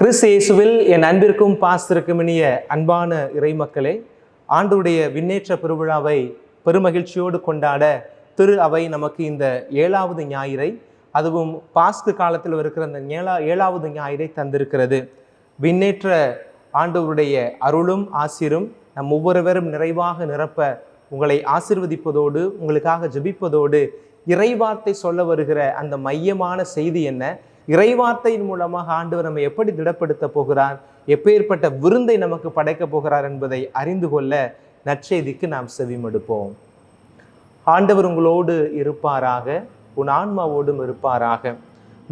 Chris இயேசுவில் என் அன்பிற்கும் பாஸ்திருக்கும் இனிய அன்பான இறைமக்களே ஆண்டுடைய விண்ணேற்ற பெருவிழாவை பெருமகிழ்ச்சியோடு கொண்டாட திரு அவை நமக்கு இந்த ஏழாவது ஞாயிறை அதுவும் பாஸ்கு காலத்தில் இருக்கிற அந்த ஏழா ஏழாவது ஞாயிறை தந்திருக்கிறது. விண்ணேற்ற ஆண்டவருடைய அருளும் ஆசிரும் நம் ஒவ்வொருவரும் நிறைவாக நிரப்ப உங்களை ஆசிர்வதிப்பதோடு உங்களுக்காக ஜபிப்பதோடு இறைவார்த்தை சொல்ல வருகிற அந்த மையமான செய்தி என்ன? இறைவார்த்தையின் மூலமாக ஆண்டவர் நம்ம எப்படி திடப்படுத்த போகிறார்? எப்பேற்பட்ட விருந்தை நமக்கு படைக்கப் போகிறார் என்பதை அறிந்து கொள்ள நற்செய்திக்கு நாம் செவிமடுப்போம். ஆண்டவர் உங்களோடு இருப்பாராக உன் ஆன்மாவோடும் இருப்பாராக.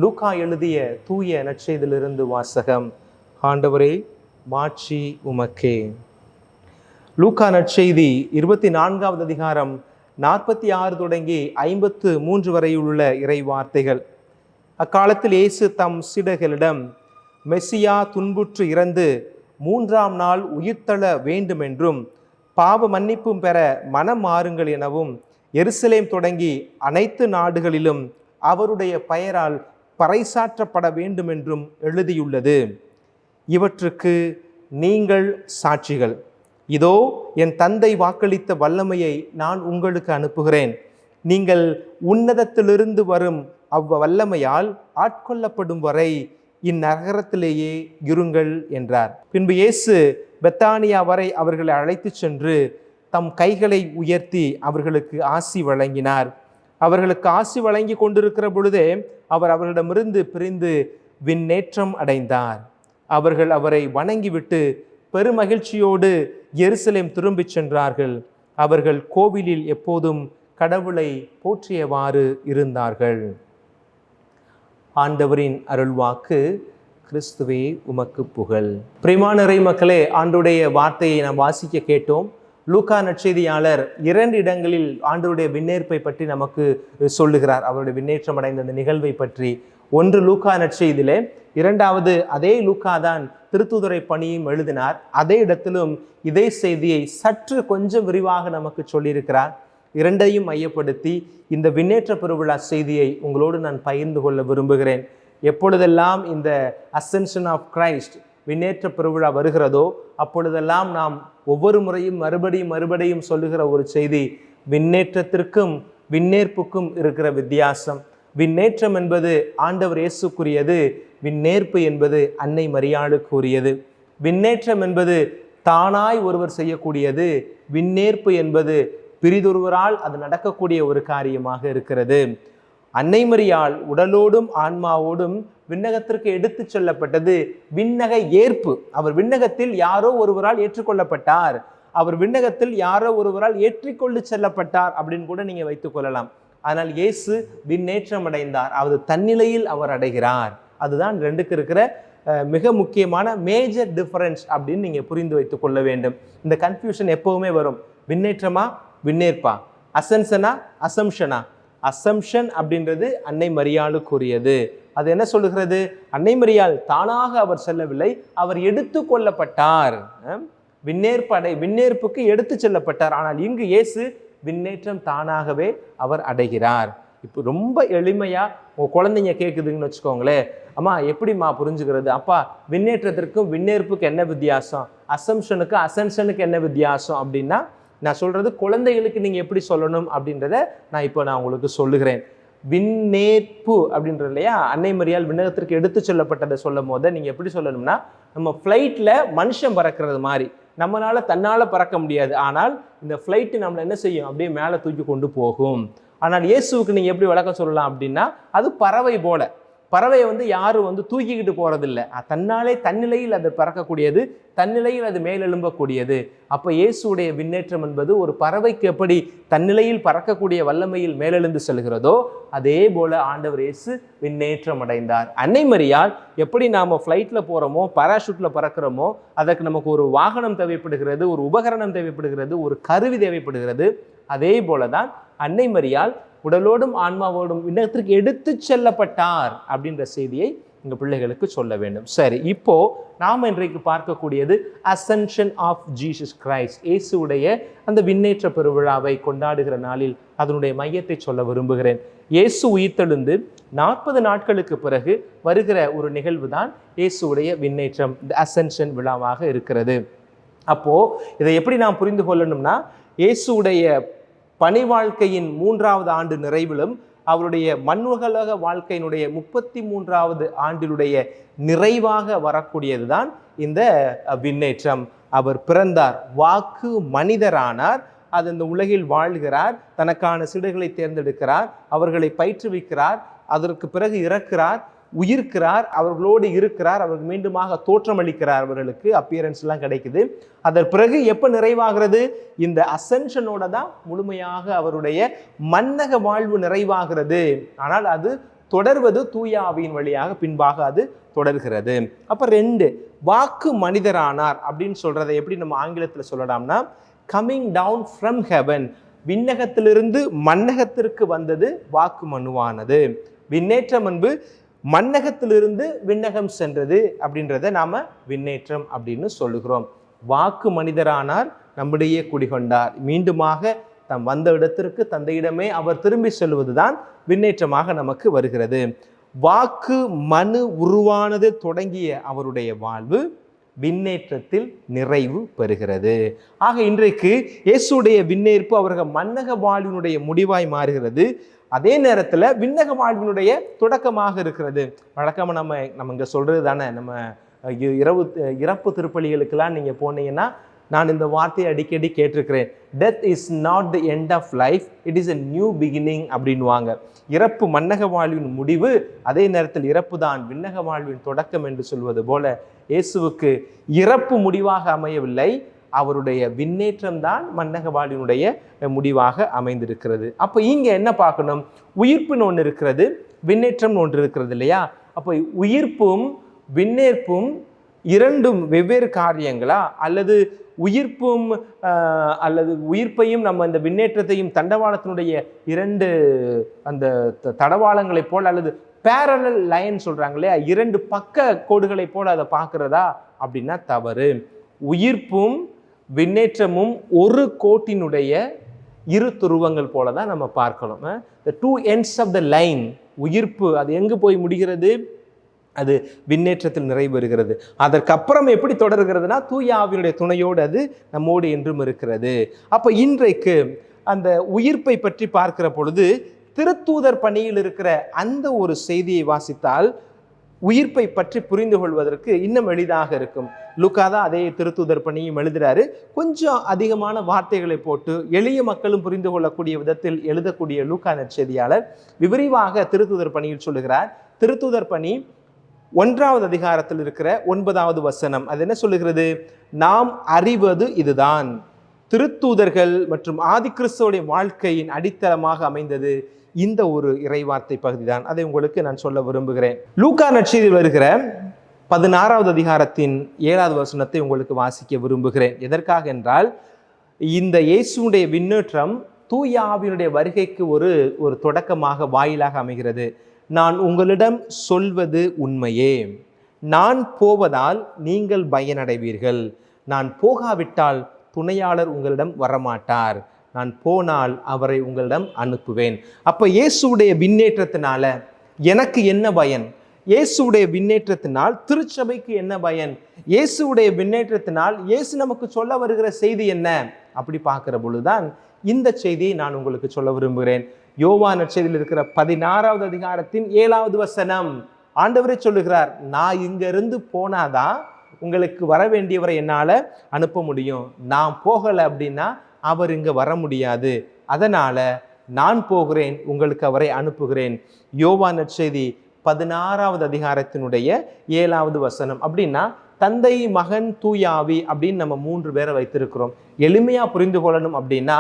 லூக்கா எழுதிய தூய நற்செய்திலிருந்து வாசகம் ஆண்டவரே மாட்சி உமக்கே. லூக்கா நற்செய்தி இருபத்தி நான்காவது அதிகாரம் நாற்பத்தி ஆறு தொடங்கி ஐம்பத்து மூன்று வரையுள்ள இறை வார்த்தைகள் அக்காலத்தில் இயேசு தம் சீடர்களிடம் மெஸ்ஸியா துன்புற்று இறந்து மூன்றாம் நாள் உயிர்த்தள வேண்டுமென்றும் பாவ மன்னிப்பும் பெற மனம் மாறுங்கள் எனவும் எருசலேம் தொடங்கி அனைத்து நாடுகளிலும் அவருடைய பெயரால் பறைசாற்றப்பட வேண்டுமென்றும் எழுதியுள்ளது. இவற்றுக்கு நீங்கள் சாட்சிகள். இதோ என் தந்தை வாக்களித்த வல்லமையை நான் உங்களுக்கு அனுப்புகிறேன். நீங்கள் உன்னதத்திலிருந்து வரும் அவ்வ வல்லமையால் ஆட்கொள்ளப்படும் வரை இந்நகரத்திலேயே இருங்கள் என்றார். பின்பு இயேசு பெத்தானியா வரை அவர்களை அழைத்துச் சென்று தம் கைகளை உயர்த்தி அவர்களுக்கு ஆசி வழங்கினார். அவர்களுக்கு ஆசி வழங்கி கொண்டிருக்கிற பொழுதே அவர் அவர்களிடமிருந்து பிரிந்து விண்ணேற்றம் அடைந்தார். அவர்கள் அவரை வணங்கிவிட்டு பெருமகிழ்ச்சியோடு எருசலேம் திரும்பிச் சென்றார்கள். அவர்கள் கோவிலில் எப்போதும் கடவுளை போற்றியவாறு இருந்தார்கள். ஆண்டவரின் அருள்வாக்கு கிறிஸ்துவே உமக்கு புகழ். பிரிமானரை மக்களே ஆண்டுடைய வார்த்தையை நாம் வாசிக்க கேட்டோம். லூக்கா நற்செய்தியாளர் இரண்டு இடங்களில் ஆண்டருடைய விண்ணேற்பை பற்றி நமக்கு சொல்லுகிறார். அவருடைய விண்ணேற்றம் அடைந்த அந்த நிகழ்வை பற்றி. ஒன்று லூக்கா நற்செய்தியிலே இரண்டாவது அதே லூக்கா தான் திருத்துதுறை பணியும் எழுதினார். அதே இடத்திலும் இதே செய்தியை சற்று கொஞ்சம் விரிவாக நமக்கு சொல்லியிருக்கிறார். இரண்டையும் மையப்படுத்தி இந்த விண்ணேற்ற பெருவிழா செய்தியை உங்களோடு நான் பகிர்ந்து கொள்ள விரும்புகிறேன். எப்பொழுதெல்லாம் இந்த அசென்ஷன் ஆஃப் கிரைஸ்ட் விண்ணேற்ற பெருவிழா வருகிறதோ அப்பொழுதெல்லாம் நாம் ஒவ்வொரு முறையும் மறுபடியும் மறுபடியும் சொல்லுகிற ஒரு செய்தி விண்ணேற்றத்திற்கும் விண்ணேற்புக்கும் இருக்கிற வித்தியாசம். விண்ணேற்றம் என்பது ஆண்டவர் இயேசுக்குரியது விண்ணேற்பு என்பது அன்னை மரியாளுக்குரியது. விண்ணேற்றம் என்பது தானாய் ஒருவர் செய்யக்கூடியது விண்ணேற்பு என்பது பிரிதொருவரால் அது நடக்கக்கூடிய ஒரு காரியமாக இருக்கிறது. அன்னை மரியால் உடலோடும் ஆன்மாவோடும் விண்ணகத்திற்கு எடுத்து செல்லப்பட்டது. விண்ணக ஏற்பு. அவர் விண்ணகத்தில் யாரோ ஒருவரால் ஏற்றுக்கொள்ளப்பட்டார். அவர் விண்ணகத்தில் யாரோ ஒருவரால் ஏற்றிக்கொண்டு செல்லப்பட்டார் அப்படின்னு கூட நீங்க வைத்துக் கொள்ளலாம். ஆனால் இயேசு விண்ணேற்றம் அடைந்தார். அவர் தன்னிலையில் அவர் அடைகிறார். அதுதான் ரெண்டுக்கு இருக்கிற மிக முக்கியமான மேஜர் டிஃபரன்ஸ் அப்படின்னு நீங்கள் புரிந்து வைத்துக் கொள்ள வேண்டும். இந்த கன்ஃபியூஷன் எப்போவுமே வரும். விண்ணேற்றமா? விண்ணேற்பா. அசன்சனா அசம்ஷனா. அசம்ஷன் அப்படின்றது அன்னை மரியாளுக்குரியது அது என்ன சொல்லுகிறது? அன்னை மரியாள் தானாக அவர் செல்லவில்லை அவர் எடுத்து கொள்ளப்பட்டார். விண்ணேற்படை விண்ணேற்புக்கு எடுத்து செல்லப்பட்டார். ஆனால் இங்கு இயேசு விண்ணேற்றம் தானாகவே அவர் அடைகிறார். இப்போ ரொம்ப எளிமையாக உங்கள் குழந்தைங்க கேட்குதுங்கன்னு வச்சுக்கோங்களேன். அம்மா எப்படிம்மா புரிஞ்சுக்கிறது? அப்பா விண்ணேற்றத்திற்கும் விண்ணேற்புக்கு என்ன வித்தியாசம்? அசம்ஷனுக்கு அசன்ஷனுக்கு என்ன வித்தியாசம் அப்படின்னா நான் சொல்கிறது குழந்தைகளுக்கு நீங்கள் எப்படி சொல்லணும் அப்படின்றத நான் இப்போ நான் உங்களுக்கு சொல்லுகிறேன். விண்ணேற்பு அப்படின்றது இல்லையா? அன்னை மரியால் விண்ணகத்திற்கு எடுத்து சொல்லப்பட்டதை சொல்லும் போது நீங்கள் எப்படி சொல்லணும்னா நம்ம ஃப்ளைட்டில் மனுஷன் பறக்கிறது மாதிரி. நம்மளால் தன்னால் பறக்க முடியாது. ஆனால் இந்த ஃப்ளைட்டு நம்மளை என்ன செய்யும்? அப்படியே மேலே தூக்கி கொண்டு போகும். ஆனால் இயேசுவுக்கு நீங்கள் எப்படி விளக்கம் சொல்லலாம் அப்படின்னா அது பறவை போல. பறவையை வந்து யாரும் வந்து தூக்கிக்கிட்டு போகிறதில்ல தன்னாலே தன்னிலையில் அது பறக்கக்கூடியது தன்னிலையில் அது மேலெழும்பக்கூடியது. அப்போ இயேசுடைய விண்ணேற்றம் என்பது ஒரு பறவைக்கு எப்படி தன்னிலையில் பறக்கக்கூடிய வல்லமையில் மேலெழுந்து செல்கிறதோ அதே போல் ஆண்டவர் இயேசு விண்ணேற்றம் அடைந்தார். அன்னை மரியால் எப்படி நாம் ஃப்ளைட்டில் போகிறோமோ பாராஷூட்டில் பறக்கிறோமோ அதற்கு நமக்கு ஒரு வாகனம் தேவைப்படுகிறது ஒரு உபகரணம் தேவைப்படுகிறது ஒரு கருவி தேவைப்படுகிறது. அதே போல தான் அன்னை மரியால் உடலோடும் ஆன்மாவோடும் இன்னத்திற்கு எடுத்து செல்லப்பட்டார் அப்படின்ற செய்தியை எங்கள் பிள்ளைகளுக்கு சொல்ல வேண்டும். சரி இப்போ நாம் இன்றைக்கு பார்க்கக்கூடியது அசென்ஷன் ஆஃப் ஜீசஸ் கிரைஸ்ட் இயேசுடைய அந்த விண்ணேற்ற பெருவிழாவை கொண்டாடுகிற நாளில் அதனுடைய மையத்தை சொல்ல விரும்புகிறேன். இயேசு உயிர்த்தெழுந்து நாற்பது நாட்களுக்கு பிறகு வருகிற ஒரு நிகழ்வு தான் இயேசுடைய விண்ணேற்றம் இந்த அசென்ஷன் விழாவாக இருக்கிறது. அப்போ இதை எப்படி நாம் புரிந்து கொள்ளணும்னா இயேசுடைய பணி வாழ்க்கையின் மூன்றாவது ஆண்டு நிறைவிலும் அவருடைய மண்ணுகலக வாழ்க்கையினுடைய முப்பத்தி மூன்றாவது ஆண்டினுடைய நிறைவாக வரக்கூடியதுதான் இந்த விண்ணேற்றம். அவர் பிறந்தார் வாக்கு மனிதரானார். அது இந்த உலகில் வாழ்கிறார் தனக்கான சிடுகளை தேர்ந்தெடுக்கிறார் அவர்களை பயிற்றுவிக்கிறார் அதற்கு பிறகு இறக்கிறார். உயிர்க்கிறார் அவர்களோடு இருக்கிறார் அவர்கள் மீண்டுமாக தோற்றமளிக்கிறார் அவர்களுக்கு அப்பியரன்ஸ்லாம் கிடைக்குது. அதன் பிறகு எப்போ நிறைவாகிறது? இந்த அசென்ஷனோட தான் முழுமையாக அவருடைய மன்னக வாழ்வு நிறைவாகிறது. ஆனால் அது தொடர்வது தூயாவியின் வழியாக பின்பாக அது தொடர்கிறது. அப்போ ரெண்டு வாக்கு மனிதரானார் அப்படின்னு சொல்கிறத எப்படி நம்ம ஆங்கிலத்தில் சொல்லலாம்னா கம்மிங் டவுன் ஃப்ரம் ஹெவன் விண்ணகத்திலிருந்து மன்னகத்திற்கு வந்தது வாக்கு மனுவானது. விண்ணேற்றம் அன்பு மன்னகத்திலிருந்து விண்ணகம் சென்றது அப்படின்றத நாம் விண்ணேற்றம் அப்படின்னு சொல்லுகிறோம். வாக்கு மனிதரானார் நம்முடைய குடிகொண்டார். மீண்டுமாக தம் வந்த இடத்திற்கு தந்தையிடமே அவர் திரும்பி செல்வதுதான் விண்ணேற்றமாக நமக்கு வருகிறது. வாக்கு மனு உருவானது தொடங்கிய அவருடைய வாழ்வு விண்ணேற்றத்தில் நிறைவு பெறுகிறது. ஆக இன்றைக்கு இயேசுடைய விண்ணேற்பு அவர்கள் மன்னக வாழ்வினுடைய முடிவாய் மாறுகிறது. அதே நேரத்தில் விண்ணக வாழ்வினுடைய தொடக்கமாக இருக்கிறது. வழக்கமாக நம்ம நம்ம இங்கே சொல்கிறது தானே நம்ம இ- இரவு இறப்பு திருப்பலிகளுக்கெல்லாம் நீங்கள் போனீங்கன்னா நான் இந்த வார்த்தையை அடிக்கடி கேட்டிருக்கிறேன். Death is not the end of life it is a new beginning அப்படின்வாங்க இறப்பு மன்னக வாழ்வின் முடிவு அதே நேரத்தில் இறப்பு தான் விண்ணக வாழ்வின் தொடக்கம் என்று சொல்வது போல இயேசுவுக்கு இறப்பு முடிவாக அமையவில்லை. அவருடைய விண்ணேற்றம் தான் மன்னகவாடினுடைய முடிவாக அமைந்திருக்கிறது. அப்போ இங்கே என்ன பார்க்கணும்? உயிர்ப்புன்னு ஒன்று இருக்கிறது விண்ணேற்றம்னு ஒன்று இருக்கிறது இல்லையா? அப்போ உயிர்ப்பும் விண்ணேற்பும் இரண்டும் வெவ்வேறு காரியங்களா? அல்லது உயிர்ப்பும் அல்லது உயிர்ப்பையும் நம்ம இந்த விண்ணேற்றத்தையும் தண்டவாளத்தினுடைய இரண்டு அந்த த- தடவாளங்களைப் போல் அல்லது பேரலல் லைன் சொல்கிறாங்க இல்லையா? இரண்டு பக்க கோடுகளைப் போல் அதை பார்க்குறதா? அப்படின்னா தவறு. உயிர்ப்பும் விண்ணேற்றமும் ஒரு கோட்டினுடைய இரு துருவங்கள் போல தான் நம்ம பார்க்கணும். The two ends of the line உயிர்ப்பு அது எங்கே போய் முடிகிறது? அது விண்ணேற்றத்தில் நிறைவேறுகிறது அதற்கப்புறம் எப்படி தொடர்கிறதுனா தூய ஆவியினுடைய துணையோடு அது நம்மோடு என்றும் இருக்கிறது. அப்போ இன்றைக்கு அந்த உயிர்ப்பை பற்றி பார்க்கிற பொழுது திருத்தூதர் பணியில் இருக்கிற அந்த ஒரு செய்தியை வாசித்தால் உயிர்ப்பை பற்றி புரிந்து கொள்வதற்கு இன்னும் எளிதாக இருக்கும். லுக்கா தான் அதே திருத்தூதர் பணியும் எழுதுறாரு. கொஞ்சம் அதிகமான வார்த்தைகளை போட்டு எளிய மக்களும் புரிந்து கொள்ளக்கூடிய விதத்தில் எழுதக்கூடிய லூக்கா நற்செய்தியாளர் விரிவாக திருத்தூதர் பணியில் சொல்லுகிறார். திருத்தூதர் பணி ஒன்றாவது அதிகாரத்தில் இருக்கிற ஒன்பதாவது வசனம். அது என்ன சொல்லுகிறது? நாம் அறிவது இதுதான். திருத்தூதர்கள் மற்றும் ஆதிகிறிஸ்துவோடைய வாழ்க்கையின் அடித்தளமாக அமைந்தது. இந்த ஒரு இறைவார்த்தை பகுதிதான். அதை உங்களுக்கு நான் சொல்ல விரும்புகிறேன். லூக்கா நற்செய்தியில் வருகிற பதினாறாவது அதிகாரத்தின் ஏழாவது வசனத்தை உங்களுக்கு வாசிக்க விரும்புகிறேன். எதற்காக என்றால் இந்த இயேசுடைய விண்ணேற்றம் தூயாவினுடைய வருகைக்கு ஒரு ஒரு தொடக்கமாக வாயிலாக அமைகிறது. நான் உங்களிடம் சொல்வது உண்மையே. நான் போவதால் நீங்கள் பயனடைவீர்கள். நான் போகாவிட்டால் துணையாளர் உங்களிடம் வரமாட்டார். நான் போனால் அவரை உங்களிடம் அனுப்புவேன். அப்போ இயேசுடைய விண்ணேற்றத்தினால எனக்கு என்ன பயன்? இயேசுடைய விண்ணேற்றத்தினால் திருச்சபைக்கு என்ன பயன்? இயேசுடைய விண்ணேற்றத்தினால் இயேசு நமக்கு சொல்ல வருகிற செய்தி என்ன? அப்படி பார்க்குற பொழுதுதான் இந்த செய்தியை நான் உங்களுக்கு சொல்ல விரும்புகிறேன். யோவா செய்தியில் இருக்கிற பதினாறாவது அதிகாரத்தின் ஏழாவது வசனம். ஆண்டவரே சொல்லுகிறார் நான் இங்கிருந்து போனாதான் உங்களுக்கு வர வேண்டியவரை என்னால் அனுப்ப முடியும். நான் போகலை அப்படின்னா அவர் இங்கே வர முடியாது. அதனால் நான் போகிறேன் உங்களுக்கு அவரை அனுப்புகிறேன். யோவா நற்செய்தி பதினாறாவது அதிகாரத்தினுடைய ஏழாவது வசனம். அப்படின்னா தந்தை மகன் தூயாவி அப்படின்னு நம்ம மூன்று பேரை வைத்திருக்கிறோம். எளிமையாக புரிந்து கொள்ளணும் அப்படின்னா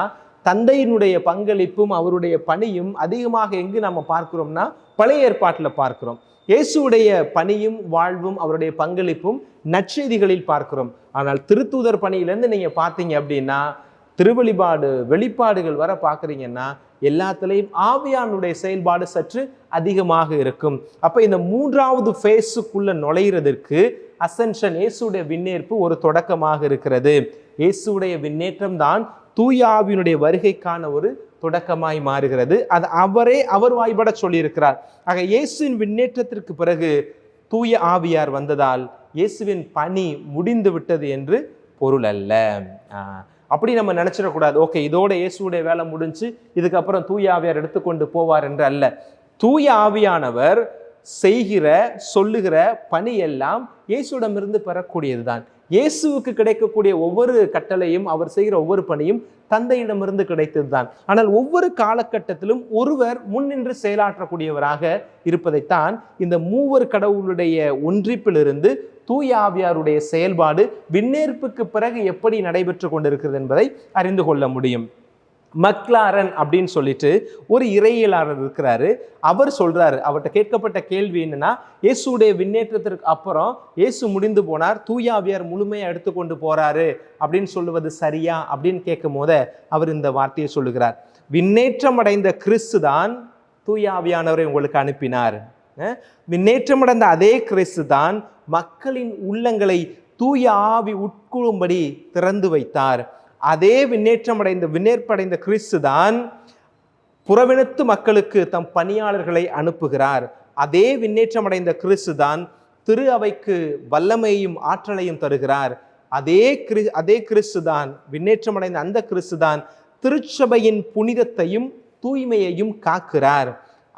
தந்தையினுடைய பங்களிப்பும் அவருடைய பணியும் அதிகமாக எங்கு நம்ம பார்க்கிறோம்னா பழைய ஏற்பாட்டில் பார்க்கிறோம். இயேசுடைய பணியும் வாழ்வும் அவருடைய பங்களிப்பும் நற்செய்திகளில் பார்க்கிறோம். ஆனால் திருத்தூதர் பணியிலேருந்து நீங்கள் பார்த்தீங்க அப்படின்னா திருவெளிப்பாடு வெளிப்பாடுகள் வர பார்க்குறீங்கன்னா எல்லாத்துலேயும் ஆவியானுடைய செயல்பாடு சற்று அதிகமாக இருக்கும். அப்போ இந்த மூன்றாவது ஃபேஸுக்குள்ளே நுழையிறதற்கு அசென்ஷன் இயேசுடைய விண்ணேற்பு ஒரு தொடக்கமாக இருக்கிறது. இயேசுடைய விண்ணேற்றம் தான் தூய ஆவியினுடைய வருகைக்கான ஒரு தொடக்கமாய் மாறுகிறது. அது அவரே அவர் வாய்பட சொல்லியிருக்கிறார். ஆக இயேசுவின் விண்ணேற்றத்திற்கு பிறகு தூய ஆவியார் வந்ததால் இயேசுவின் பணி முடிந்து விட்டது என்று பொருள் அல்ல. அப்படி நம்ம நினச்சிடக்கூடாது. ஓகே இதோட இயேசுடைய வேலை முடிஞ்சு இதுக்கப்புறம் தூய ஆவியார் எடுத்துக்கொண்டு போவார் என்று அல்ல. தூய ஆவியானவர் செய்கிற சொல்லுகிற பணி எல்லாம் பெறக்கூடியது தான் இயேசுவுக்கு கிடைக்கக்கூடிய ஒவ்வொரு கட்டளையும் அவர் செய்கிற ஒவ்வொரு பணியும் தந்தையிடமிருந்து கிடைத்தது தான் ஆனால் ஒவ்வொரு காலகட்டத்திலும் ஒருவர் முன்னின்று செயலாற்றக்கூடியவராக இருப்பதைத்தான் இந்த மூவர் கடவுளுடைய ஒன்றிப்பிலிருந்து தூய ஆவியாருடைய செயல்பாடு விண்ணேற்புக்கு பிறகு எப்படி நடைபெற்று கொண்டிருக்கிறது என்பதை அறிந்து கொள்ள முடியும். மக்லாரன் அப்படின்னு சொல்லிட்டு ஒரு இறையியலாளர் இருக்கிறாரு. அவர் சொல்றாரு அவர்கிட்ட கேட்கப்பட்ட கேள்வி என்னன்னா இயேசுடைய விண்ணேற்றத்திற்கு அப்புறம் இயேசு முடிந்து போனார் தூயாவியார் முழுமையாக எடுத்துக்கொண்டு போறாரு அப்படின்னு சொல்லுவது சரியா அப்படின்னு கேட்கும் போத அவர் இந்த வார்த்தையை சொல்லுகிறார். விண்ணேற்றம் அடைந்த கிறிஸ்து தான் தூயாவியானவரை உங்களுக்கு அனுப்பினார். அஹ் அதே கிறிஸ்து தான் மக்களின் உள்ளங்களை தூய ஆவி உட்கொள்ளும்படி திறந்து வைத்தார். அதே விண்ணேற்றமடைந்த விண்ணேற்படைந்த கிறிஸ்து தான் புறவினத்து மக்களுக்கு தம் பணியாளர்களை அனுப்புகிறார். அதே விண்ணேற்றமடைந்த கிறிஸ்து தான் திரு அவைக்கு வல்லமையும் ஆற்றலையும் தருகிறார். அதே கிரி அதே கிறிஸ்து தான் விண்ணேற்றமடைந்த அந்த கிறிஸ்து தான் திருச்சபையின் புனிதத்தையும் தூய்மையையும் காக்கிறார்.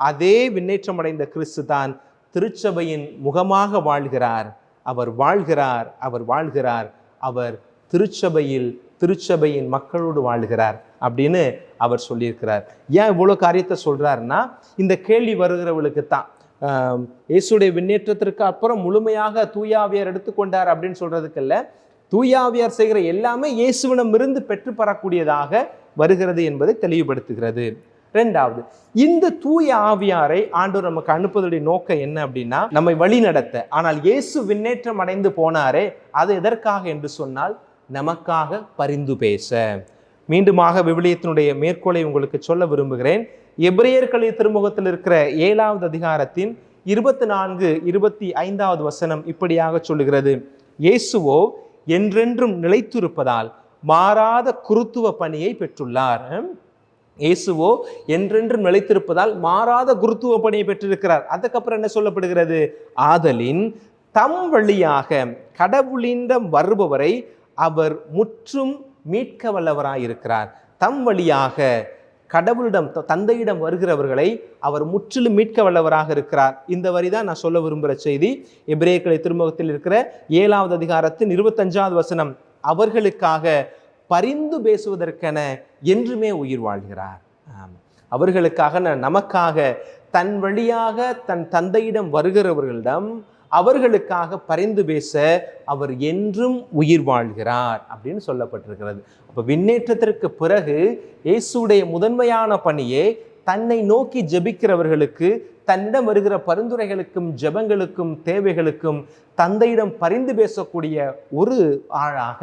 அதே விண்ணேற்றமடைந்த கிறிஸ்து தான் திருச்சபையின் முகமாக வாழ்கிறார். அவர் வாழ்கிறார் அவர் வாழ்கிறார் அவர் திருச்சபையில் திருச்சபையின் மக்களோடு வாழ்கிறார் அப்படின்னு அவர் சொல்லியிருக்கிறார். ஏன் இவ்வளோ காரியத்தை சொல்றாருன்னா இந்த கேள்வி வருகிறவளுக்கு தான். இயேசுடைய விண்ணேற்றத்திற்கு அப்புறம் முழுமையாக தூயாவியார் எடுத்துக்கொண்டார் அப்படின்னு சொல்கிறதுக்கு இல்லை. தூயாவியார் செய்கிற எல்லாமே இயேசுவிடமிருந்து பெற்று பெறக்கூடியதாக வருகிறது என்பதை தெளிவுபடுத்துகிறது. ரெண்டாவது இந்த தூய ஆவியாரை ஆண்டவர் நமக்கு அனுப்புவதுடைய நோக்கம் என்ன அப்படின்னா நம்மை வழி நடத்த ஆனால் இயேசு விண்ணேற்றம் அடைந்து போனாரே அது எதற்காக என்று சொன்னால் நமக்காக பரிந்து பேச. மீண்டுமாக விவிலியத்தினுடைய மேற்கோளை உங்களுக்கு சொல்ல விரும்புகிறேன். எபிரேயர்களின் திருமுகத்தில் இருக்கிற ஏழாவது அதிகாரத்தின் இருபத்தி நான்கு இருபத்தி ஐந்தாவது வசனம் இப்படியாக சொல்லுகிறது. இயேசுவோ என்றென்றும் நிலைத்திருப்பதால் மாறாத குருத்துவ பணியை பெற்றுள்ளார். இயேசுவோ என்றென்றும் நிலைத்திருப்பதால் மாறாத குருத்துவ பணியை பெற்றிருக்கிறார். அதுக்கப்புறம் என்ன சொல்லப்படுகிறது? ஆதலின் தம் வழியாக கடவுளிடம் வருபவரை அவர் முற்றும் மீட்க வல்லவராயிருக்கிறார் தம் வழியாக கடவுளிடம் த- தந்தையிடம் வருகிறவர்களை அவர் முற்றிலும் மீட்க வல்லவராக இருக்கிறார் இந்த வரி தான் நான் சொல்ல விரும்புகிற செய்தி. எபிரேக்கலை திருமுகத்தில் இருக்கிற ஏழாவது அதிகாரத்தின் இருபத்தஞ்சாவது வசனம். அவர்களுக்காக பரிந்து பேசுவதற்கென என்றுமே உயிர் வாழ்கிறார் ஆம். அவர்களுக்காக நமக்காக தன் வழியாக தன் தந்தையிடம் வருகிறவர்களிடம் அவர்களுக்காக பரிந்து பேச அவர் என்றும் உயிர் வாழ்கிறார் அப்படின்னு சொல்லப்பட்டிருக்கிறது அப்போ விண்ணேற்றத்திற்கு பிறகு இயேசுடைய முதன்மையான பணியே தன்னை நோக்கி ஜெபிக்கிறவர்களுக்கு தன்னிடம் வருகிற பரிந்துரைகளுக்கும் ஜெபங்களுக்கும் தேவைகளுக்கும் தந்தையிடம் பரிந்து பேசக்கூடிய ஒரு ஆளாக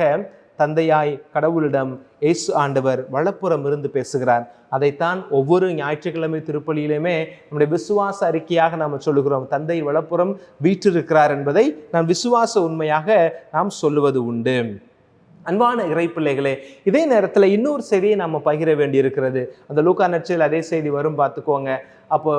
தந்தையாய் கடவுளிடம் இயேசு ஆண்டவர் வலப்புறம் இருந்து பேசுகிறார். அதைத்தான் ஒவ்வொரு ஞாயிற்றுக்கிழமை திருப்பலியிலுமே நம்முடைய விசுவாச அறிக்கையாக நாம் சொல்லுகிறோம். தந்தை வலப்புறம் வீற்றிருக்கிறார் என்பதை நாம் விசுவாச உண்மையாக நாம் சொல்லுவது உண்டு. அன்பான இறைப்பிள்ளைகளே இதே நேரத்தில் இன்னொரு செய்தியை நம்ம பகிர வேண்டியிருக்கிறது. அந்த லூக்கா நட்சில் அதே செய்தி வரும் பார்த்துக்கோங்க. அப்போ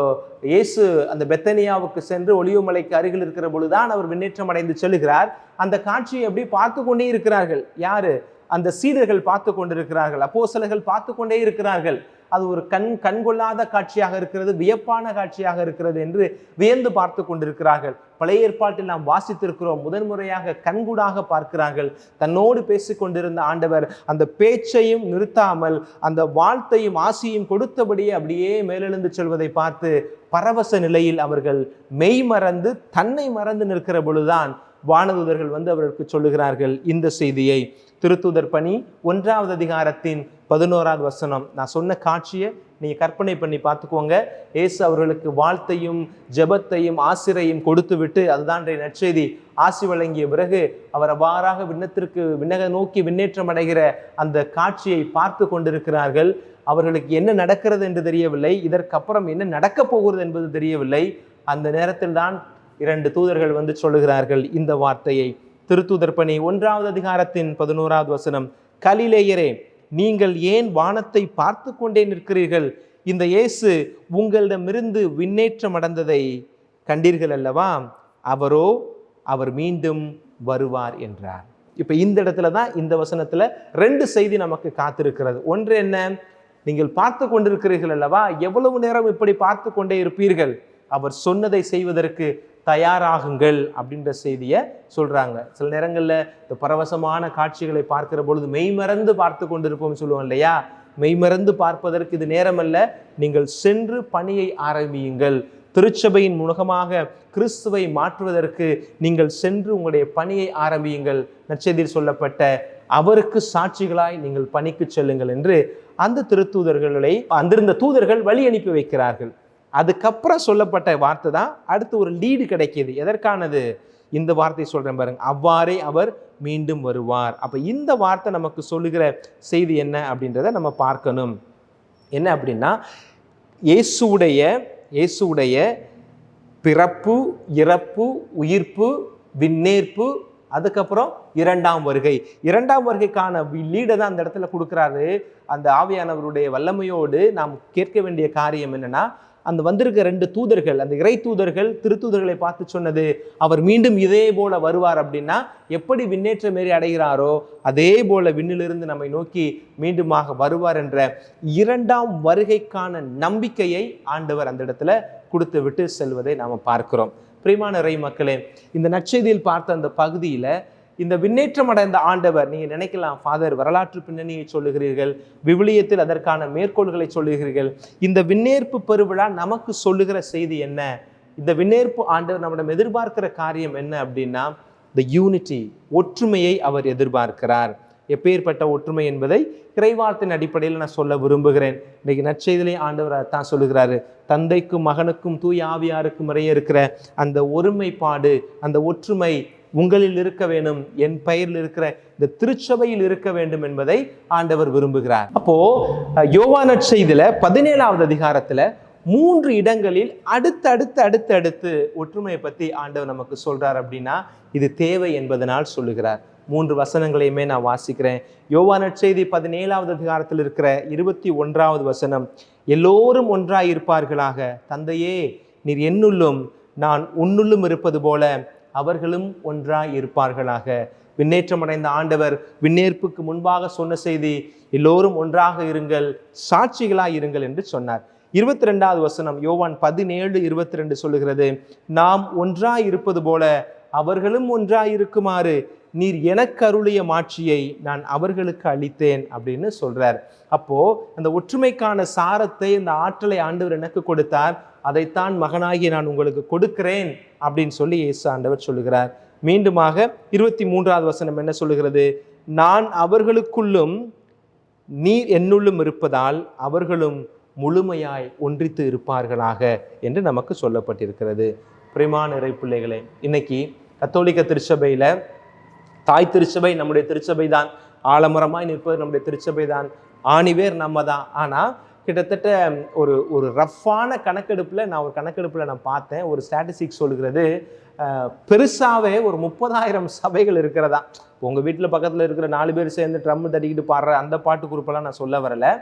இயேசு அந்த பெத்தனியாவுக்கு சென்று ஒளிவுமலைக்கு அருகில் இருக்கிற பொழுதுதான் அவர் விண்ணேற்றம் அடைந்து செல்கிறார். அந்த காட்சியை அப்படி பார்த்து கொண்டே இருக்கிறார்கள். யாரு? அந்த சீடர்கள் பார்த்து கொண்டிருக்கிறார்கள். அப்போஸ்தலர்கள் பார்த்து கொண்டே இருக்கிறார்கள். அது ஒரு கண் கண்கொள்ளாத காட்சியாக இருக்கிறது வியப்பான காட்சியாக இருக்கிறது என்று வியந்து பார்த்து கொண்டிருக்கிறார்கள். பழைய ஏற்பாட்டில் நாம் வாசித்திருக்கிறோம் முதன்முறையாக கண்கூடாக பார்க்கிறார்கள். தன்னோடு பேசிக் கொண்டிருந்த ஆண்டவர் அந்த பேச்சையும் நிறுத்தாமல் அந்த வாழ்த்தையும் ஆசியும் கொடுத்தபடியே அப்படியே மேலெழுந்து செல்வதை பார்த்து பரவச நிலையில் அவர்கள் மெய் மறந்து தன்னை மறந்து நிற்கிற பொழுதுதான் வானதூதர்கள் வந்து அவர்களுக்கு சொல்லுகிறார்கள் இந்த செய்தியை. திருத்தூதர் பணி ஒன்றாவது அதிகாரத்தின் பதினோராவது வசனம். நான் சொன்ன காட்சியை நீங்கள் கற்பனை பண்ணி பார்த்துக்கோங்க. ஏசு அவர்களுக்கு வாழ்த்தையும் ஜெபத்தையும் ஆசிரையும் கொடுத்து விட்டு அதுதான் நற்செய்தி. ஆசி வழங்கிய பிறகு அவர் அவ்வாறாக விண்ணத்திற்கு விண்ணக நோக்கி விண்ணேற்றம் அடைகிற அந்த காட்சியை பார்த்து கொண்டிருக்கிறார்கள். அவர்களுக்கு என்ன நடக்கிறது என்று தெரியவில்லை. இதற்கப்புறம் என்ன நடக்கப் போகிறது என்பது தெரியவில்லை. அந்த நேரத்தில் தான் இரண்டு தூதர்கள் வந்து சொல்லுகிறார்கள் இந்த வார்த்தையை. திருத்தூதர் பணி ஒன்றாவது அதிகாரத்தின் பதினோராவது வசனம் கலிலேயரே நீங்கள் ஏன் வானத்தை பார்த்து கொண்டே நிற்கிறீர்கள்? இந்த இயேசு உங்களிடமிருந்து விண்ணேற்றம் அடைந்ததை கண்டீர்கள் அல்லவா? அவரோ அவர் மீண்டும் வருவார் என்றார். இப்போ இந்த இடத்துல தான் இந்த வசனத்தில் ரெண்டு செய்தி நமக்கு காத்திருக்கிறது. ஒன்று என்ன? நீங்கள் பார்த்து கொண்டிருக்கிறீர்கள் அல்லவா? எவ்வளவு நேரம் இப்படி பார்த்து கொண்டே இருப்பீர்கள்? அவர் சொன்னதை செய்வதற்கு தயாராகுங்கள் அப்படின்ற செய்தியை சொல்கிறாங்க சில நேரங்களில் இந்த பரவசமான காட்சிகளை பார்க்கிற பொழுது மெய்மறந்து பார்த்து கொண்டிருப்போம் சொல்லுவோம் இல்லையா? மெய்மறந்து பார்ப்பதற்கு இது நேரமல்ல. நீங்கள் சென்று பணியை ஆரம்பியுங்கள். திருச்சபையின் முகமாக கிறிஸ்துவை மாற்றுவதற்கு நீங்கள் சென்று உங்களுடைய பணியை ஆரம்பியுங்கள். நற்செய்தியில் சொல்லப்பட்ட அவருக்கு சாட்சிகளாய் நீங்கள் பணிக்கு செல்லுங்கள் என்று அந்த திருத்தூதர்களை அந்திருந்த தூதர்கள் வழி அனுப்பி வைக்கிறார்கள். அதுக்கப்புறம் சொல்லப்பட்ட வார்த்தை தான் அடுத்து ஒரு லீடு கிடைக்கிது. எதற்கானது? இந்த வார்த்தை சொல்கிறேன் பாருங்க. அவ்வாறே அவர் மீண்டும் வருவார். அப்போ இந்த வார்த்தை நமக்கு சொல்லுகிற செய்தி என்ன அப்படின்றத நம்ம பார்க்கணும். என்ன அப்படின்னா இயேசுடைய இயேசுடைய பிறப்பு இறப்பு உயிர்ப்பு விண்ணேற்பு அதுக்கப்புறம் இரண்டாம் வருகை. இரண்டாம் வருகைக்கான லீடை தான் அந்த இடத்துல கொடுக்குறாரு. அந்த ஆவியானவருடைய வல்லமையோடு நாம் கேட்க வேண்டிய காரியம் என்னன்னா அந்த வந்திருக்க ரெண்டு தூதர்கள் அந்த இறை தூதர்கள் திருத்தூதர்களை பார்த்து சொன்னது அவர் மீண்டும் இதே போல வருவார் அப்படின்னா எப்படி விண்ணேற்ற மாரி அடைகிறாரோ அதே போல விண்ணிலிருந்து நம்மை நோக்கி மீண்டுமாக வருவார் என்ற இரண்டாம் வருகைக்கான நம்பிக்கையை ஆண்டவர் அந்த இடத்துல கொடுத்து விட்டு செல்வதை நாம் பார்க்கிறோம். பிரிமான இறை மக்களே இந்த நற்செய்தியில் பார்த்த அந்த பகுதியில் இந்த விண்ணேற்றம் அடைந்த ஆண்டவர் நீங்கள் நினைக்கலாம் ஃபாதர் வரலாற்று பின்னணியை சொல்லுகிறீர்கள் விவிலியத்தில் அதற்கான மேற்கோள்களை சொல்லுகிறீர்கள். இந்த விண்ணேற்பு பெருவிழா நமக்கு சொல்லுகிற செய்தி என்ன? இந்த விண்ணேற்பு ஆண்டவர் நம்மிடம் எதிர்பார்க்கிற காரியம் என்ன அப்படின்னா த யூனிட்டி ஒற்றுமையை அவர் எதிர்பார்க்கிறார். எப்பேற்பட்ட ஒற்றுமை என்பதை இறைவார்த்தின் அடிப்படையில் நான் சொல்ல விரும்புகிறேன். இன்னைக்கு நற்செய்திலே ஆண்டவர் தான் சொல்லுகிறாரு. தந்தைக்கும் மகனுக்கும் தூய் ஆவியாருக்கும் இடையே இருக்கிற அந்த ஒருமைப்பாடு அந்த ஒற்றுமை உங்களில் இருக்க வேண்டும் என் பெயரில் இருக்கிற இந்த திருச்சபையில் இருக்க வேண்டும் என்பதை ஆண்டவர் விரும்புகிறார். அப்போ யோவான யோவா பதினேழாவது அதிகாரத்துல மூன்று இடங்களில் அடுத்தடுத்து அடுத்து அடுத்து ஒற்றுமையை பத்தி ஆண்டவர் நமக்கு சொல்றார் அப்படின்னா இது தேவை என்பதனால் சொல்லுகிறார். மூன்று வசனங்களையுமே நான் வாசிக்கிறேன். யோவான செய்தி பதினேழாவது அதிகாரத்தில் இருக்கிற இருபத்தி ஒன்றாவது வசனம் எல்லோரும் ஒன்றாய் இருப்பார்களாக தந்தையே நீர் என்னுள்ளும் நான் உன்னுள்ளும் இருப்பது போல அவர்களும் ஒன்றாய் இருப்பார்களாக. விண்ணேற்றமடைந்த ஆண்டவர் விண்ணேற்புக்கு முன்பாக சொன்ன செய்தி எல்லோரும் ஒன்றாக இருங்கள் சாட்சிகளாய் இருங்கள் என்று சொன்னார். இருபத்தி ரெண்டாவது வசனம் யோவான் பதினேழு இருபத்தி ரெண்டு சொல்லுகிறது நாம் ஒன்றாய் இருப்பது போல அவர்களும் ஒன்றாய் இருக்குமாறு நீர் எனக்கு அருளிய மாட்சியை நான் அவர்களுக்கு அளித்தேன் அப்படின்னு சொல்றார். அப்போ அந்த ஒற்றுமைக்கான சாரத்தை இந்த ஆற்றலை ஆண்டவர் எனக்கு கொடுத்தார். அதைத்தான் மகனாகி நான் உங்களுக்கு கொடுக்கிறேன் அப்படின்னு சொல்லி இயேசு ஆண்டவர் சொல்லுகிறார். மீண்டுமாக இருபத்தி மூன்றாவது வசனம் என்ன சொல்லுகிறது? நான் அவர்களுக்குள்ளும் நீர் என்னுள்ளும் இருப்பதால் அவர்களும் முழுமையாய் ஒன்றித்து இருப்பார்களாக என்று நமக்கு சொல்லப்பட்டிருக்கிறது. பிரிமான இறை பிள்ளைகளே இன்னைக்கு கத்தோலிக்க திருச்சபையில் தாய் திருச்சபை நம்முடைய திருச்சபை தான் ஆலமரமாய் நிற்பது நம்முடைய திருச்சபை தான் ஆணிவேர் நம்ம தான் ஆனால் கிட்டத்தட்ட ஒரு ஒரு ரஃப்பான கணக்கெடுப்பில் நான் ஒரு கணக்கெடுப்பில் நான் பார்த்தேன். ஒரு ஸ்டாட்டிஸ்டிக் சொல்கிறது பெருசாகவே ஒரு முப்பதாயிரம் சபைகள் இருக்கிறதா. உங்கள் வீட்டில் பக்கத்தில் இருக்கிற நாலு பேர் சேர்ந்து ட்ரம் தட்டிக்கிட்டு பாடுற அந்த பாட்டு குரூப்பெல்லாம் நான் சொல்ல வரலை.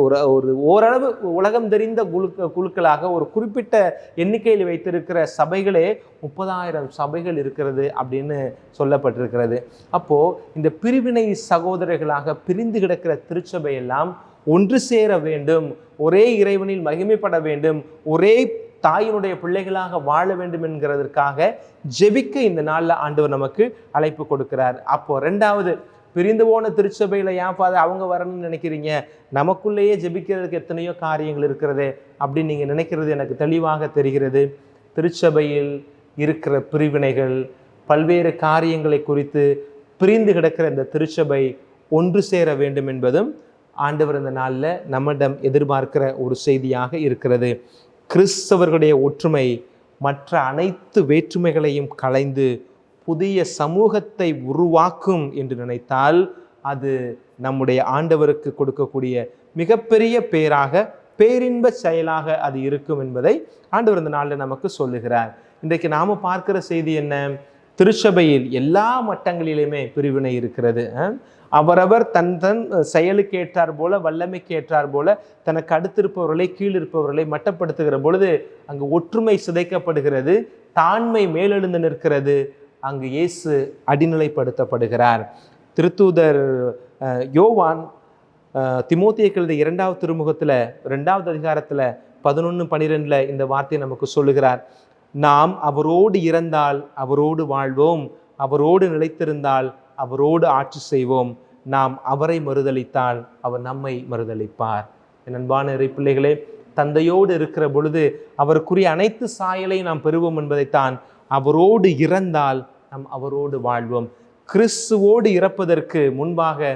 ஒரு ஒரு ஓரளவு உலகம் தெரிந்த குழுக்க குழுக்களாக ஒரு குறிப்பிட்ட எண்ணிக்கையில் வைத்திருக்கிற சபைகளே முப்பதாயிரம் சபைகள் இருக்கிறது அப்படின்னு சொல்லப்பட்டிருக்கிறது. அப்போது இந்த பிரிவினை சகோதரர்களாக பிரிந்து கிடக்கிற திருச்சபை எல்லாம் ஒன்று சேர வேண்டும் ஒரே இறைவனில் மகிமைப்பட வேண்டும் ஒரே தாயினுடைய பிள்ளைகளாக வாழ வேண்டும் என்கிறதற்காக ஜெபிக்க இந்த நாளில் ஆண்டவர் நமக்கு அழைப்பு கொடுக்கிறார். அப்போது ரெண்டாவது பிரிந்து போன திருச்சபையில் ஏன் ஃபாதர் அவங்க வரணும்னு நினைக்கிறீங்க? நமக்குள்ளேயே ஜெபிக்கிறதுக்கு எத்தனையோ காரியங்கள் இருக்கிறது அப்படின்னு நீங்கள் நினைக்கிறது எனக்கு தெளிவாக தெரிகிறது. திருச்சபையில் இருக்கிற பிரிவினைகள் பல்வேறு காரியங்களை குறித்து பிரிந்து கிடக்கிற இந்த திருச்சபை ஒன்று சேர வேண்டும் என்பதும் ஆண்டவர் இந்த நாளில் நம்மிடம் எதிர்பார்க்கிற ஒரு செய்தியாக இருக்கிறது. கிறிஸ்தவர்களுடைய ஒற்றுமை மற்ற அனைத்து வேற்றுமைகளையும் களைந்து புதிய சமூகத்தை உருவாக்கும் என்று நினைத்தால் அது நம்முடைய ஆண்டவருக்கு கொடுக்கக்கூடிய மிகப்பெரிய பேராக பேரின்ப செயலாக அது இருக்கும் என்பதை ஆண்டவர் இந்த நாளில் நமக்கு சொல்லுகிறார். இன்றைக்கு நாம் பார்க்கிற செய்தி என்ன? திருச்சபையில் எல்லா மட்டங்களிலுமே பிரிவினை இருக்கிறது. அவரவர் தன் தன் செயலுக்கு ஏற்றார் போல வல்லமைக்கு ஏற்றார் போல தனக்கு அடுத்திருப்பவர்களை கீழிருப்பவர்களை மட்டப்படுத்துகிற பொழுது அங்கு ஒற்றுமை சிதைக்கப்படுகிறது தாண்மை மேலெழுந்து நிற்கிறது. அங்கு இயேசு அடிநிலைப்படுத்தப்படுகிறார். திருத்தூதர் யோவான் திமோத்திய கழுத இரண்டாவது திருமுகத்தில் ரெண்டாவது அதிகாரத்தில் பதினொன்று பன்னிரெண்டில் இந்த வார்த்தையை நமக்கு சொல்லுகிறார். நாம் அவரோடு இறந்தால் அவரோடு வாழ்வோம். அவரோடு நிலைத்திருந்தால் அவரோடு ஆட்சி செய்வோம். நாம் அவரை மறுதளித்தால் அவர் நம்மை மறுதளிப்பார் என் அன்பான இறை பிள்ளைகளே தந்தையோடு இருக்கிற பொழுது அவருக்குரிய அனைத்து சாயலை நாம் பெறுவோம் என்பதைத்தான் அவரோடு இறந்தால் நாம் அவரோடு வாழ்வோம். கிறிஸ்துவோடு இறப்பதற்கு முன்பாக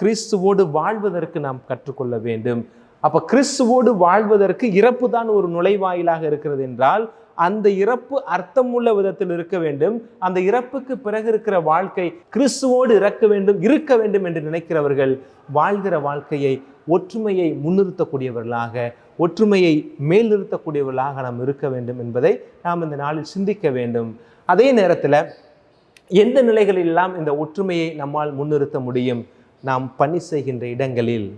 கிறிஸ்துவோடு வாழ்வதற்கு நாம் கற்றுக்கொள்ள வேண்டும். அப்போ கிறிஸ்துவோடு வாழ்வதற்கு இறப்பு தான் ஒரு நுழைவாயிலாக இருக்கிறது என்றால் அந்த இறப்பு அர்த்தமுள்ள விதத்தில் இருக்க வேண்டும். அந்த இறப்புக்கு பிறகு இருக்கிற வாழ்க்கை கிறிஸ்துவோடு இறக்க வேண்டும் இருக்க வேண்டும் என்று நினைக்கிறவர்கள் வாழ்கிற வாழ்க்கையை ஒற்றுமையை முன்னிறுத்தக்கூடியவர்களாக ஒற்றுமையை மேல் நிறுத்தக்கூடியவர்களாக நாம் இருக்க வேண்டும் என்பதை நாம் இந்த நாளில் சிந்திக்க வேண்டும். அதே நேரத்தில் எந்த நிலைகளிலெல்லாம் இந்த ஒற்றுமையை நம்மால் முன்னிறுத்த முடியும்? நாம் பணி செய்கின்ற இடங்களில்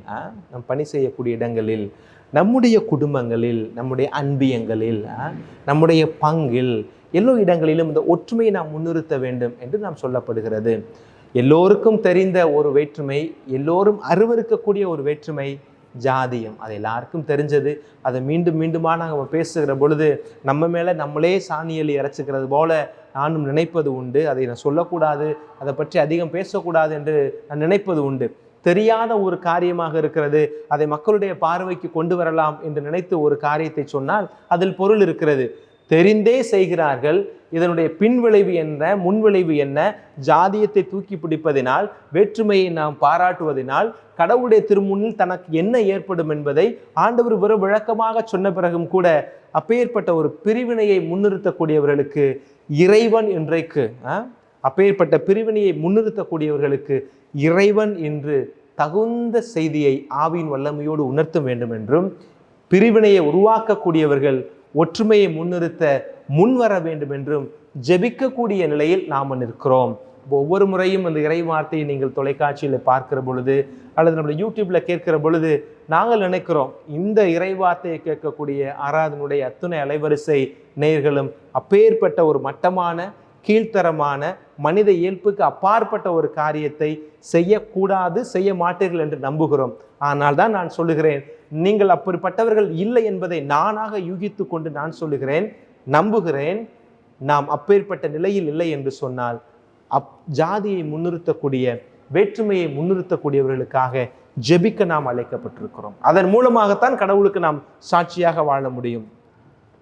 நாம் பணி செய்யக்கூடிய இடங்களில் நம்முடைய குடும்பங்களில் நம்முடைய அன்பியங்களில் நம்முடைய பங்கில் எல்லா இடங்களிலும் இந்த ஒற்றுமையை நாம் முன்னிறுத்த வேண்டும் என்று நாம் சொல்லப்படுகிறது. எல்லோருக்கும் தெரிந்த ஒரு வேற்றுமை எல்லோரும் அருவருக்கக்கூடிய ஒரு வேற்றுமை ஜாதியம். அது எல்லாருக்கும் தெரிஞ்சது. அதை மீண்டும் மீண்டுமா நாங்கள் பேசுகிற பொழுது நம்ம மேலே நம்மளே சாணியலி இறைச்சிக்கிறது போல நானும் நினைப்பது உண்டு. அதை நான் சொல்லக்கூடாது. அதை பற்றி அதிகம் பேசக்கூடாது என்று நான் நினைப்பது உண்டு. தெரியாத ஒரு காரியமாக இருக்கிறது. அதை மக்களுடைய பார்வைக்கு கொண்டு வரலாம் என்று நினைத்து ஒரு காரியத்தை சொன்னால் அதில் பொருள் இருக்கிறது. தெரிந்தே செய்கிறார்கள். இதனுடைய பின்விளைவு என்ன முன்விளைவு என்ன? ஜாதியத்தை தூக்கி பிடிப்பதினால் வேற்றுமையை நாம் பாராட்டுவதினால் கடவுளுடைய திருமுன்னில் தனக்கு என்ன ஏற்படும் என்பதை ஆண்டவர் வெறும் விளக்கமாக சொன்ன பிறகும் கூட அப்பேற்பட்ட ஒரு பிரிவினையை முன்னிறுத்தக்கூடியவர்களுக்கு இறைவன் இன்றைக்கு ஆ, அப்பேற்பட்ட பிரிவினையை முன்னிறுத்தக்கூடியவர்களுக்கு இறைவன் என்று தகுந்த செய்தியை ஆவியின் வல்லமையோடு உணர்த்த வேண்டும் என்றும் பிரிவினையை உருவாக்கக்கூடியவர்கள் ஒற்றுமையை முன்னிறுத்த முன்வர வேண்டும் என்றும் ஜெபிக்கக்கூடிய நிலையில் நாம் நிற்கிறோம். ஒவ்வொரு முறையும் அந்த இறை வார்த்தையை நீங்கள் தொலைக்காட்சியில் பார்க்கிற பொழுது அல்லது நம்மளுடைய யூடியூப்ல கேட்கிற பொழுது நாங்கள் நினைக்கிறோம் இந்த இறை வார்த்தையை கேட்கக்கூடிய ஆராதனுடைய அத்துணை அலைவரிசை நேயர்களும் அப்பேற்பட்ட ஒரு மட்டமான கீழ்த்தரமான மனித இயல்புக்கு அப்பாற்பட்ட ஒரு காரியத்தை செய்யக்கூடாது செய்ய மாட்டீர்கள் என்று நம்புகிறோம். ஆனால் தான் நான் சொல்லுகிறேன் நீங்கள் அப்படிப்பட்டவர்கள் இல்லை என்பதை நானாக யூகித்து கொண்டு நான் சொல்லுகிறேன் நம்புகிறேன் நாம் அப்பேற்பட்ட நிலையில் இல்லை என்று சொன்னால் அப் ஜாதியை முன்னிறுத்தக்கூடிய வேற்றுமையை முன்னிறுத்தக்கூடியவர்களுக்காக ஜெபிக்க நாம் அழைக்கப்பட்டிருக்கிறோம். அதன் மூலமாகத்தான் கடவுளுக்கு நாம் சாட்சியாக வாழ முடியும்.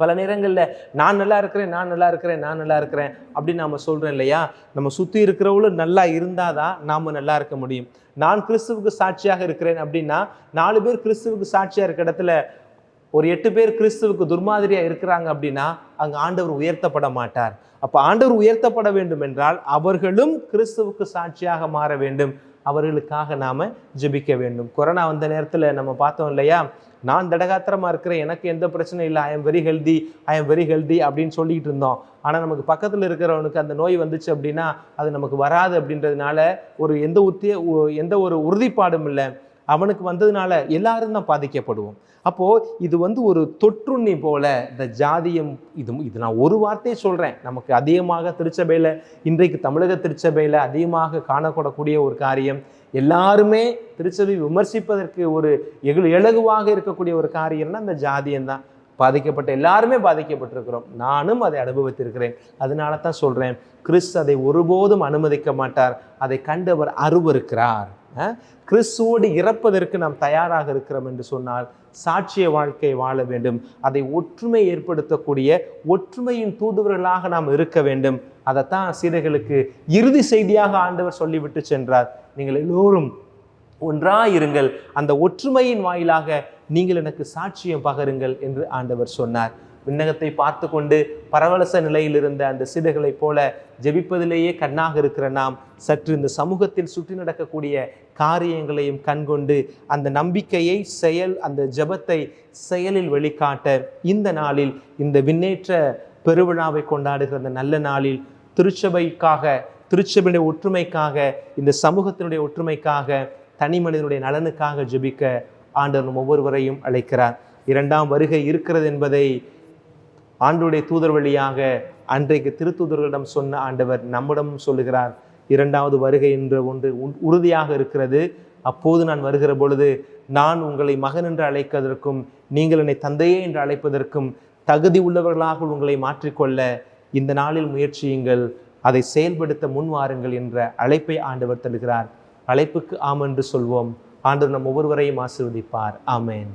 பல நேரங்களில் நான் நல்லா இருக்கிறேன் நான் நல்லா இருக்கிறேன் நான் நல்லா இருக்கிறேன் அப்படின்னு நம்ம சொல்கிறோம் இல்லையா? நம்ம சுற்றி இருக்கிறவங்களும் நல்லா இருந்தால் தான் நாம் நல்லா இருக்க முடியும். நான் கிறிஸ்துவுக்கு சாட்சியாக இருக்கிறேன் அப்படின்னா நாலு பேர் கிறிஸ்துவுக்கு சாட்சியாக இருக்க இடத்துல ஒரு எட்டு பேர் கிறிஸ்துவுக்கு துர்மாதிரியாக இருக்கிறாங்க அப்படின்னா அங்கே ஆண்டவர் உயர்த்தப்பட மாட்டார். அப்போ ஆண்டவர் உயர்த்தப்பட வேண்டும் என்றால் அவர்களும் கிறிஸ்துவுக்கு சாட்சியாக மாற வேண்டும். அவர்களுக்காக நாம் ஜெபிக்க வேண்டும். கொரோனா வந்த நேரத்தில் நம்ம பார்த்தோம் இல்லையா? நான் தடகாத்திரமாக இருக்கிறேன் எனக்கு எந்த பிரச்சனையும் இல்லை I am very healthy I am very healthy அப்படின்னு சொல்லிக்கிட்டு இருந்தோம். ஆனால் நமக்கு பக்கத்தில் இருக்கிறவனுக்கு அந்த நோய் வந்துச்சு அப்படின்னா அது நமக்கு வராது அப்படின்றதுனால ஒரு எந்த உத்திய எந்த ஒரு உறுதிப்பாடும் இல்லை. அவனுக்கு வந்ததுனால எல்லாரும் தான் பாதிக்கப்படுவோம். அப்போது இது வந்து ஒரு தொற்றுண்ணி போல இந்த ஜாதியம் இது இது நான் ஒரு வார்த்தையை சொல்கிறேன் நமக்கு அதிகமாக திருச்சபையில் இன்றைக்கு தமிழக திருச்சபையில் அதிகமாக காணப்படக்கூடிய ஒரு காரியம் எல்லாருமே திருச்சபை விமர்சிப்பதற்கு ஒரு எகு இலகுவாக இருக்கக்கூடிய ஒரு காரியம்னா இந்த ஜாதியம் தான். பாதிக்கப்பட்ட எல்லாருமே பாதிக்கப்பட்டிருக்கிறோம். நானும் அதை அனுபவித்திருக்கிறேன். அதனால தான் சொல்கிறேன் கிறிஸ் அதை ஒருபோதும் அனுமதிக்க மாட்டார். அதை கண்டவர் அருவருக்கிறார். கிறிஸ்துவோடு இறப்பதற்கு நாம் தயாராக இருக்கிறோம் என்று சொன்னால் சாட்சிய வாழ்க்கை வாழ வேண்டும். அதை ஒற்றுமை ஏற்படுத்தக்கூடிய ஒற்றுமையின் தூதுவர்களாக நாம் இருக்க வேண்டும். அதைத்தான் சீடர்களுக்கு இறுதி செய்தியாக ஆண்டவர் சொல்லிவிட்டு சென்றார். நீங்கள் எல்லோரும் ஒன்றாயிருங்கள். அந்த ஒற்றுமையின் வாயிலாக நீங்கள் எனக்கு சாட்சியம் பகருங்கள் என்று ஆண்டவர் சொன்னார். விண்ணகத்தை பார்த்து கொண்டு பரவலச நிலையில் இருந்த அந்த சிடுகளைப் போல ஜெபிப்பதிலேயே கண்ணாக இருக்கிற நாம் சற்று இந்த சமூகத்தில் சுற்றி நடக்கக்கூடிய காரியங்களையும் கண்கொண்டு அந்த நம்பிக்கையை செயல் அந்த ஜெபத்தை செயலில் வெளிக்காட்ட இந்த நாளில் இந்த விண்ணேற்ற பெருவிழாவை கொண்டாடுகிற அந்த நல்ல நாளில் திருச்சபைக்காக திருச்சபையுடைய ஒற்றுமைக்காக இந்த சமூகத்தினுடைய ஒற்றுமைக்காக தனி மனிதனுடைய நலனுக்காக ஜெபிக்க ஆண்டவர் ஒவ்வொருவரையும் அழைக்கிறார். இரண்டாம் வருகை இருக்கிறது என்பதை ஆண்டுடைய தூதர் வழியாக அன்றைக்கு திருத்தூதர்களிடம் சொன்ன ஆண்டவர் நம்மிடமும் சொல்லுகிறார். இரண்டாவது வருகை என்ற ஒன்று உறுதியாக இருக்கிறது. அப்போது நான் வருகிற பொழுது நான் உங்களை மகன் என்று அழைப்பதற்கும் நீங்கள் என்னை தந்தையே என்று அழைப்பதற்கும் தகுதி உள்ளவர்களாக உங்களை மாற்றிக்கொள்ள இந்த நாளில் முயற்சியுங்கள். அதை செயல்படுத்த முன் வாருங்கள் என்ற அழைப்பை ஆண்டவர் தருகிறார். அழைப்புக்கு ஆம் என்று சொல்வோம். ஆண்டவர் நம் ஒவ்வொருவரையும் ஆசிர்வதிப்பார். ஆமேன்.